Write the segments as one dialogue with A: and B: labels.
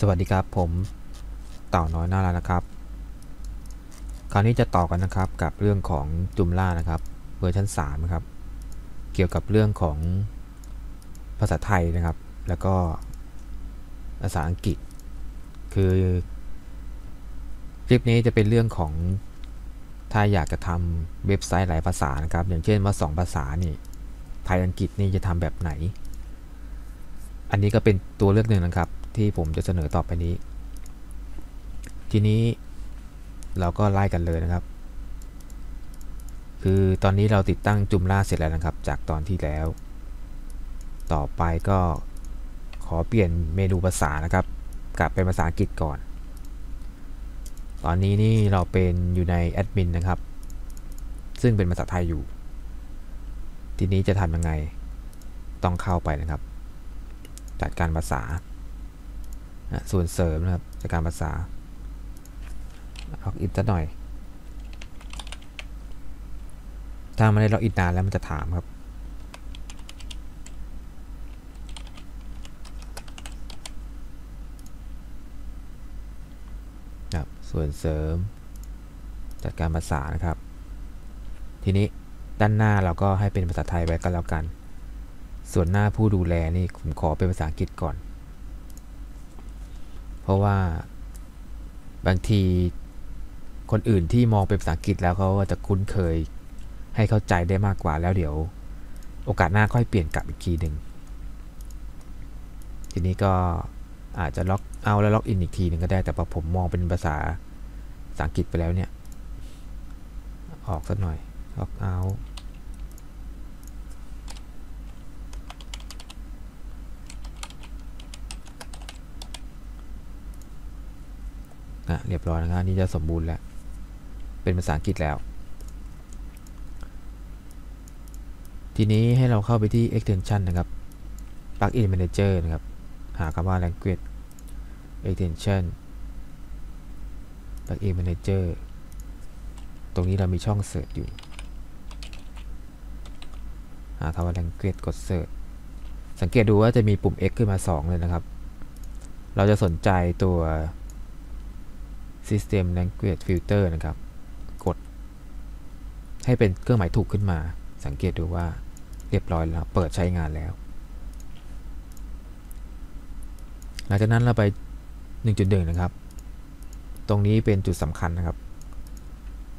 A: สวัสดีครับผมเต่าน้อยน่ารักนะครับ คราวนี้จะต่อกันนะครับกับเรื่องของจุมล่านะครับเวอร์ชัน3นะครับ เกี่ยวกับเรื่องของภาษาไทยนะครับ แล้วก็ภาษาอังกฤษ คือคลิปนี้จะเป็นเรื่องของถ้าอยากจะทำเว็บไซต์หลายภาษานะครับ อย่างเช่นว่า 2 ภาษานี่ไทยอังกฤษนี่จะทำแบบไหน อันนี้ก็เป็นตัวเลือกหนึ่งนะครับ ที่ผมจะเสนอต่อไปนี้ ทีนี้เราก็ไล่กันเลยนะครับ คือตอนนี้เราติดตั้งจุมล่าเสร็จแล้วนะครับ จากตอนที่แล้ว ต่อไปก็ขอเปลี่ยนเมนูภาษานะครับ กลับเป็นภาษาอังกฤษก่อน ตอนนี้นี่เราเป็นอยู่ในแอดมินนะครับ ซึ่งเป็นภาษาไทยอยู่ ทีนี้จะทำยังไง ต้องเข้าไปนะครับ จัดการภาษา ส่วนเสริมนะครับจัดการภาษาล็อกอินสักหน่อย ถ้าไม่ได้ล็อกอินนานแล้วมันจะถามครับครับส่วนเสริม จัดการภาษานะครับ ทีนี้ด้านหน้าเราก็ให้เป็นภาษาไทยไว้ก็แล้วกัน ส่วนหน้าผู้ดูแลนี่ผมขอเป็นภาษาอังกฤษก่อน เพราะว่าบางทีคนอื่นที่มองเป็นภาษาอังกฤษแล้วเขาจะคุ้นเคยให้เข้าใจได้มากกว่าแล้วเดี๋ยว โอกาสหน้าค่อยเปลี่ยนกลับอีกทีหนึ่งทีนี้ก็อาจจะล็อกเอาแล้วล็อกอินอีกทีหนึ่งก็ได้แต่พอผมมองเป็นภาษาภาษาอังกฤษไปแล้วเนี่ย ออกสักหน่อยล็อกเอา อะเรียบร้อยนะครับนี่จะสมบูรณ์แล้ว เป็นภาษาอังกฤษแล้ว ทีนี้ให้เราเข้าไปที่ extension นะครับ plugin manager นะครับ หาคำว่า language extension plugin manager ตรงนี้เรามีช่อง search อยู่ หาคำว่า language กด search สังเกตดูว่าจะมีปุ่ม X ขึ้นมา 2 เลยนะครับ เราจะสนใจตัว System Language Filter นะครับ กด ให้เป็นเครื่องหมายถูกขึ้นมา สังเกตดูว่าเรียบร้อยแล้ว เปิดใช้งานแล้ว หลังจากนั้นเราไป 1.1 นะครับ ตรงนี้เป็นจุดสำคัญนะครับ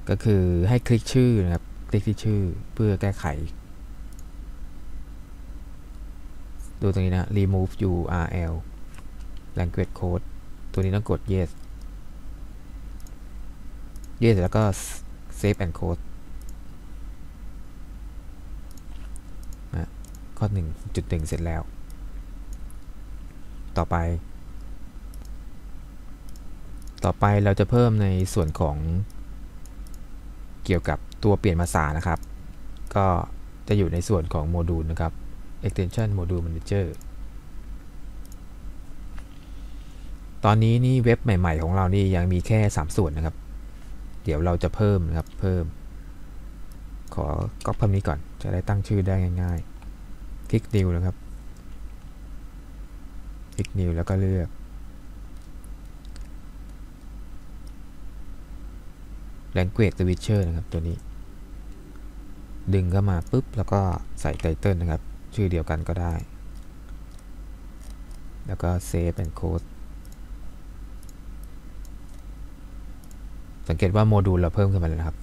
A: ก็คือให้คลิกชื่อนะครับ คลิกที่ชื่อเพื่อแก้ไข ดูตรงนี้นะ remove url language code ตัวนี้ต้องกด yes yes แล้วก็ save and code นะข้อ 1.1 เสร็จแล้ว ต่อไป ต่อไปเราจะเพิ่มในส่วนของเกี่ยวกับตัวเปลี่ยนภาษานะครับ ก็จะอยู่ในส่วนของโมดูลนะครับ extension module manager ตอนนี้นี่เว็บใหม่ ๆ ของเรานี่ยังมีแค่ 3 ส่วนนะครับ เดี๋ยวเราจะเพิ่มนะครับ เพิ่ม ขอก๊อปคำนี้ก่อน จะได้ตั้งชื่อได้ง่ายๆ คลิก new นะครับ คลิก new แล้วก็เลือก language switcher นะครับตัวนี้ ดึงเข้ามาปุ๊บ แล้วก็ใส่ไตเติลนะครับ ชื่อเดียวกันก็ได้ แล้วก็ save and code สังเกตว่าโมดูลเราเพิ่มขึ้นมาแล้วนะครับ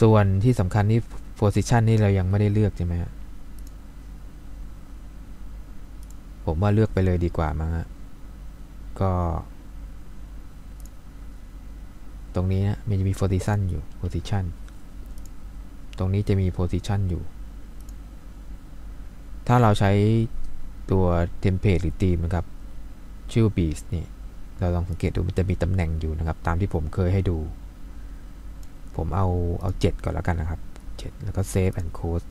A: ส่วนที่สำคัญนี่ position นี่เรายังไม่ได้เลือกใช่ไหมฮะผมว่าเลือกไปเลยดีกว่ามั้งฮะก็ ตรงนี้นะมันจะมี position อยู่ position ตรงนี้จะมี position อยู่ ถ้าเราใช้ตัว template หรือ theme นะครับชื่อ beast นี่ เราลองสังเกตดูมันจะมีตำแหน่งอยู่นะครับ ตามที่ผมเคยให้ดู ผมเอาเอา 7 ก่อนแล้วกันนะครับ 7 แล้วก็ save and close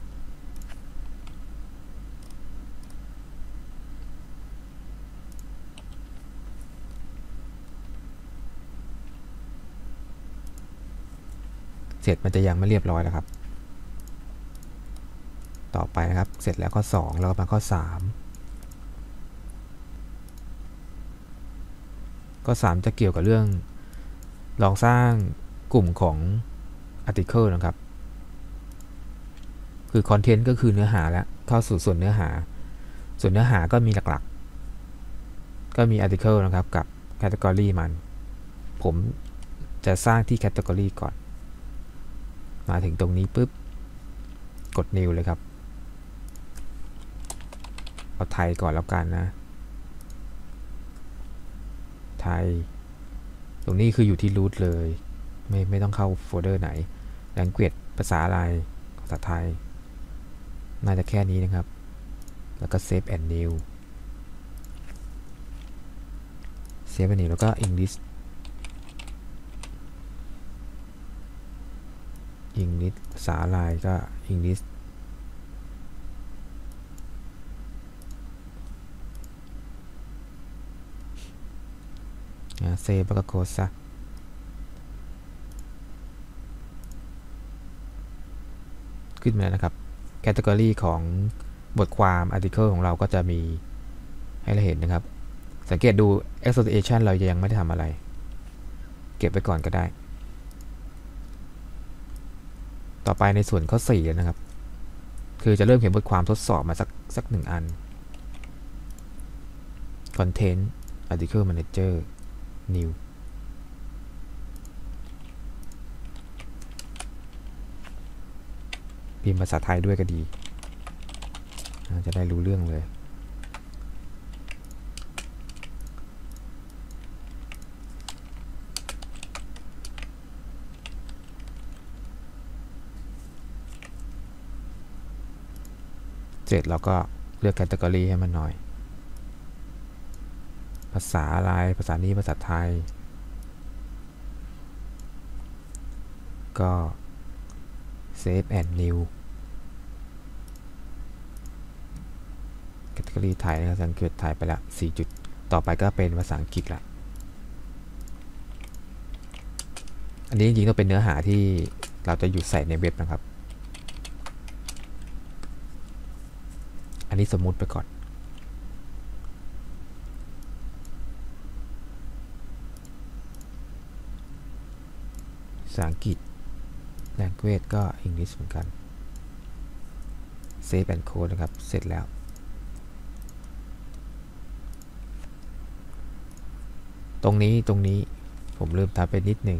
A: เสร็จมันจะยังไม่เรียบร้อยแล้วครับ ต่อไปนะครับ เสร็จแล้วข้อ 2 แล้วก็มาข้อ 3 ก็3จะเกี่ยวกับเรื่อง ลองสร้างกลุ่มของ article นะครับ คือคอนเทนต์ก็คือเนื้อหาแล้วเข้าสู่ส่วนเนื้อหา ส่วนเนื้อหาก็มีหลักๆ ก็มี article นะครับกับ category มัน ผมจะสร้างที่ category ก่อน มาถึงตรงนี้ปุ๊บ กด new เลยครับ เอาไทยก่อนแล้วกันนะ ไทย ตรงนี้คืออยู่ที่ root เลย ไม่ไม่ต้องเข้าโฟลเดอร์ไหน language ภาษาอะไร ภาษาไทย น่าจะแค่นี้นะครับ แล้วก็ save and new save and new แล้วก็ English English ภาษาอะไรก็ English เซฟแล้วก็โคดซะขึ้นมาแล้วนะครับแคตตากรีของบทความ article ของเราก็จะมีให้เราเห็นนะครับ สังเกตดู association เรายังไม่ได้ทำอะไร เก็บไว้ก่อนก็ได้ ต่อไปในส่วนข้อ4นะครับ คือจะเริ่มเขียนบทความทดสอบมาสักสักหนึ่งอัน content article manager new พิมพ์ภาษาไทยด้วยก็ดี จะได้รู้เรื่องเลย เสร็จเราก็เลือกแคตตากรีให้มันหน่อย ภาษาอะไร ภาษานี้ภาษาไทย ก็ save and new แคตตากรีไทยนะครับสังเกตไทยไปละ4จุด ต่อไปก็เป็นภาษาอังกฤษละอันนี้จริงๆต้องเป็นเนื้อหาที่เราจะอยู่ใส่ในเว็บนะครับ อันนี้สมมุติไปก่อน ษาอังกฤษ language ก็ English เหมือนกัน save and code นะครับ เสร็จแล้ว ตรงนี้ตรงนี้ผมลืมทำไปนิดหนึ่ง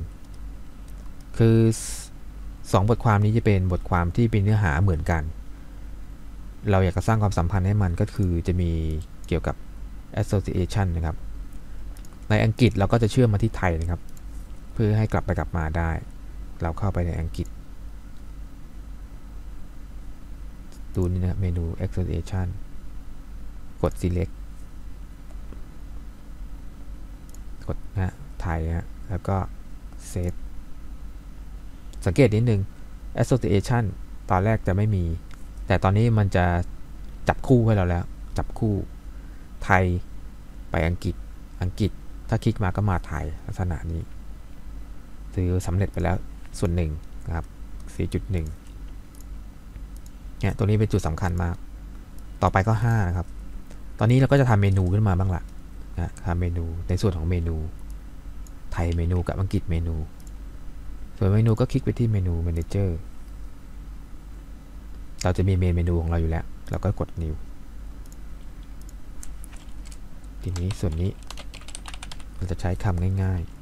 A: คือ 2 บทความนี้จะเป็นบทความที่เป็นเนื้อหาเหมือนกัน เราอยากจะสร้างความสัมพันธ์ให้มันก็คือจะมีเกี่ยวกับ association นะครับ ในอังกฤษเราก็จะเชื่อมมาที่ไทยนะครับ เพื่อให้กลับไปกลับมาได้ เราเข้าไปในอังกฤษ ดูนี่นะเมนู association กด select กดนะไทยฮะแล้วก็ save สังเกตนิดนึง association ตอนแรกจะไม่มี แต่ตอนนี้มันจะจับคู่ให้เราแล้ว จับคู่ ไทยไปอังกฤษ อังกฤษ ถ้าคลิกมาก็มาไทยลักษณะนี้ ซื้อสำเร็จไปแล้วส่วนหนึ่งนะครับ 4.1เนี่ยตัวนี้เป็นจุดสำคัญมาก ต่อไปก็ 5 นะครับ ตอนนี้เราก็จะทำเมนูขึ้นมาบ้างละนะทำเมนูในส่วนของเมนู ไทยเมนูกับอังกฤษเมนู ส่วนเมนูก็คลิกไปที่เมนู Manager เราจะมีเมนเมนูของเราอยู่แล้ว เราก็กด New ทีนี้ส่วนนี้เราจะใช้คำง่ายๆ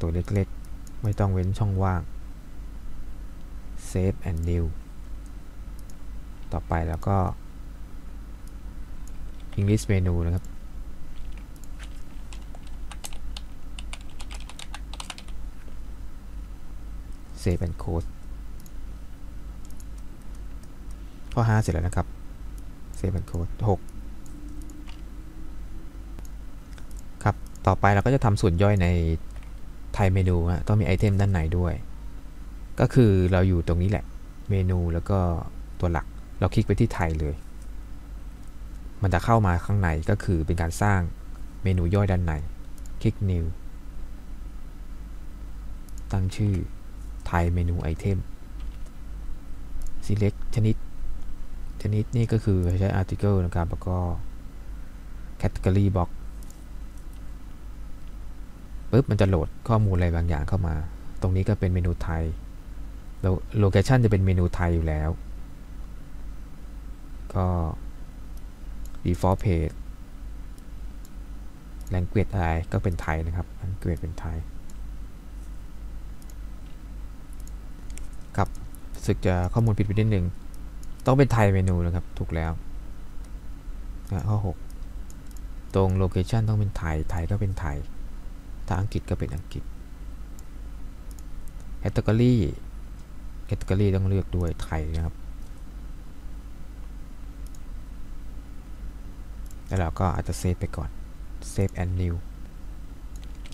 A: ตัวเล็กๆ ไม่ต้องเว้นช่องว่าง Save and New ต่อไปแล้วก็ English เมนูนะครับ Save and Code ข้อ 5 เสร็จแล้วนะครับ Save and Code 6 ครับ ต่อไปเราก็จะทำส่วนย่อยใน ไทยเมนูฮะต้องมีไอเทมด้านในด้วย ก็คือเราอยู่ตรงนี้แหละ เมนูแล้วก็ตัวหลัก เราคลิกไปที่ไทยเลย มันจะเข้ามาข้างในก็คือเป็นการสร้างเมนูย่อยด้านใน คลิก New ตั้งชื่อไทยเมนูไอเทม select ชนิด ชนิดนี่ก็คือใช้ article นะครับแล้วก็ category box ปุ๊บมันจะโหลดข้อมูลอะไรบางอย่างเข้ามา ตรงนี้ก็เป็นเมนูไทยแล้วโลเคชันจะเป็นเมนูไทยอยู่แล้ว ก็ default page language อะไรก็เป็นไทยนะครับ language เป็นไทย ครับสึกจะข้อมูลผิดไปนิดนึงต้องเป็นไทยเมนูนะครับ ถูกแล้วข้อ 6 ตรงโลเคชันต้องเป็นไทย ไทยก็เป็นไทย ถ้าอังกฤษก็เป็นอังกฤษ category category ต้องเลือกด้วยไทยนะครับ แล้วเราก็อาจจะเซฟไปก่อน save and new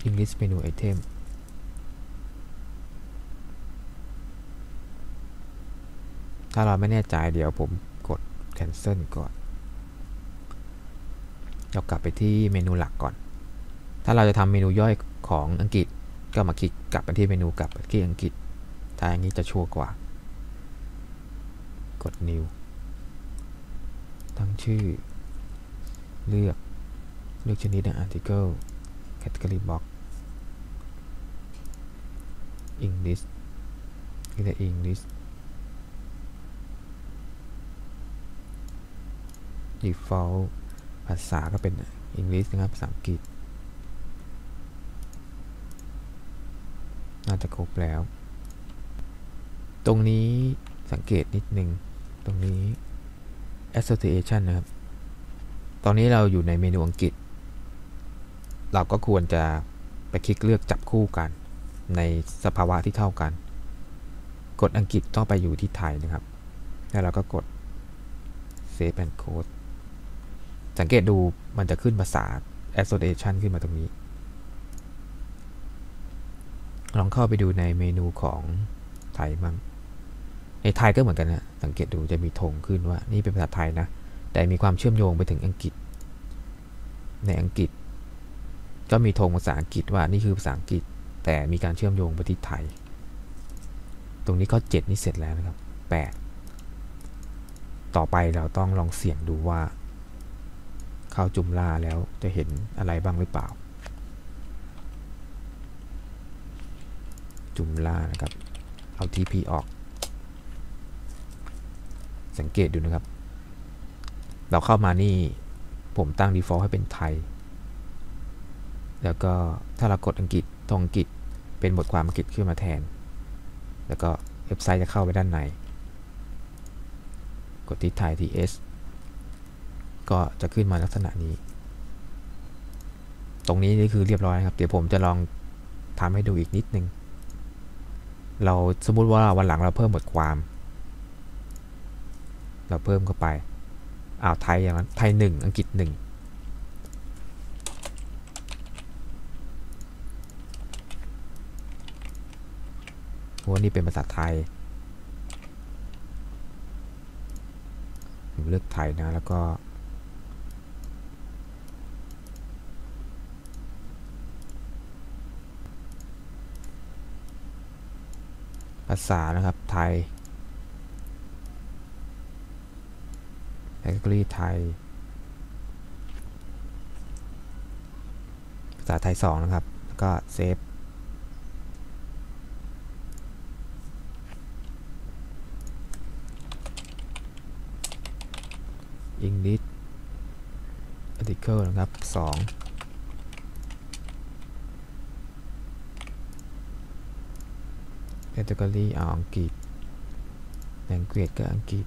A: English menu item ถ้าเราไม่แน่ใจเดี๋ยวผมกด cancel ก่อน เรากลับไปที่เมนูหลักก่อน ถ้าเราจะทำเมนูย่อยของอังกฤษก็มาคลิกกลับไปที่เมนูกลับไปที่อังกฤษถ้าอย่างนี้จะชัวร์กว่า กด new ตั้งชื่อ เลือก เลือกชนิดใน article category box English เรียก English default ภาษาก็เป็น English นะครับ ภาษาอังกฤษ น่าจะครบแล้ว ตรงนี้สังเกตนิดนึง ตรงนี้ association นะครับ ตอนนี้เราอยู่ในเมนูอังกฤษ เราก็ควรจะไปคลิกเลือกจับคู่กัน ในสภาวะที่เท่ากัน กดอังกฤษต้องไปอยู่ที่ไทยนะครับ แล้วเราก็กด save and code สังเกตดูมันจะขึ้นภาษา association ขึ้นมาตรงนี้ ลองเข้าไปดูในเมนูของไทยมั่งในไทยก็เหมือนกันนะสังเกตดูจะมีธงขึ้นว่า นี่เป็นภาษาไทยนะ แต่มีความเชื่อมโยงไปถึงอังกฤษ ในอังกฤษ ก็มีธงภาษาอังกฤษว่านี่คือภาษาอังกฤษ แต่มีการเชื่อมโยงไปที่ไทย ตรงนี้ข้อ7นี่เสร็จแล้วนะครับ 8 ต่อไปเราต้องลองเสี่ยงดูว่า เข้าจุมล่าแล้วจะเห็นอะไรบ้างหรือเปล่า จุมล่านะครับ เอา TP ออก สังเกตดูนะครับ เราเข้ามานี่ผมตั้ง default ให้เป็นไทย แล้วก็ถ้าเรากดอังกฤษตรงอังกฤษเป็นบทความอังกฤษขึ้นมาแทน แล้วก็เว็บไซต์จะเข้าไปด้านใน กดที่ไทย TS ก็จะขึ้นมาลักษณะนี้ ตรงนี้นี่คือเรียบร้อยครับ เดี๋ยวผมจะลองทำให้ดูอีกนิดนึง เราสมมุติว่าวันหลังเราเพิ่มบทความ เราเพิ่มเข้าไปอ้าวไทยอย่างนั้นไทยหนึ่งอังกฤษหนึ่งว่านี่เป็นภาษาไทยเลือกไทยนะแล้วก็าษานะครับ ไทย category ไทย ภาษาไทย 2 นะครับ แล้วก็เซฟ English article นะครับ 2 category เอาอังกฤษ language ก็อังกฤษ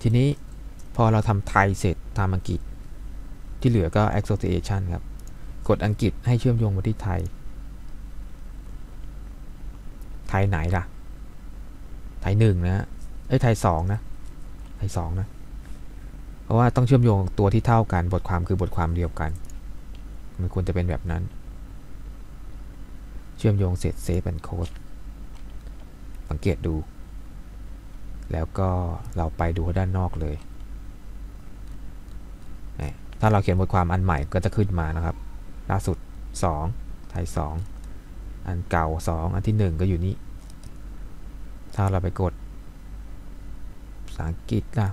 A: ทีนี้พอเราทำไทยเสร็จทำอังกฤษ ที่เหลือก็ association ครับ กดอังกฤษให้เชื่อมโยงมาที่ไทย ไทยไหนล่ะ ไทยหนึ่งนะเอ้ยไทยสองนะไทยสองนะ เพราะว่าต้องเชื่อมโยงตัวที่เท่ากัน บทความคือบทความเดียวกัน มันควรจะเป็นแบบนั้น เชื่อมโยงเสร็จ save and code สังเกตดู แล้วก็เราไปดูด้านนอกเลย ถ้าเราเขียนบทความอันใหม่ก็จะขึ้นมานะครับ ล่าสุด 2 ไทย 2 อันเก่า 2 อันที่ 1 ก็อยู่นี่ ถ้าเราไปกดภาษาอังกฤษล่ะ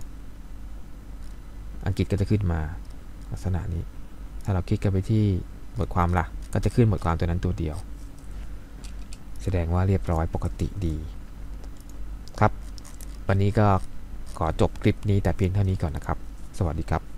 A: อังกฤษก็จะขึ้นมาลักษณะนี้ ถ้าเราคลิกกันไปที่บทความล่ะ ก็จะขึ้นบทความตัวนั้นตัวเดียว แสดงว่าเรียบร้อยปกติดี วันนี้ก็ขอจบคลิปนี้แต่เพียงเท่านี้ก่อนนะครับ สวัสดีครับ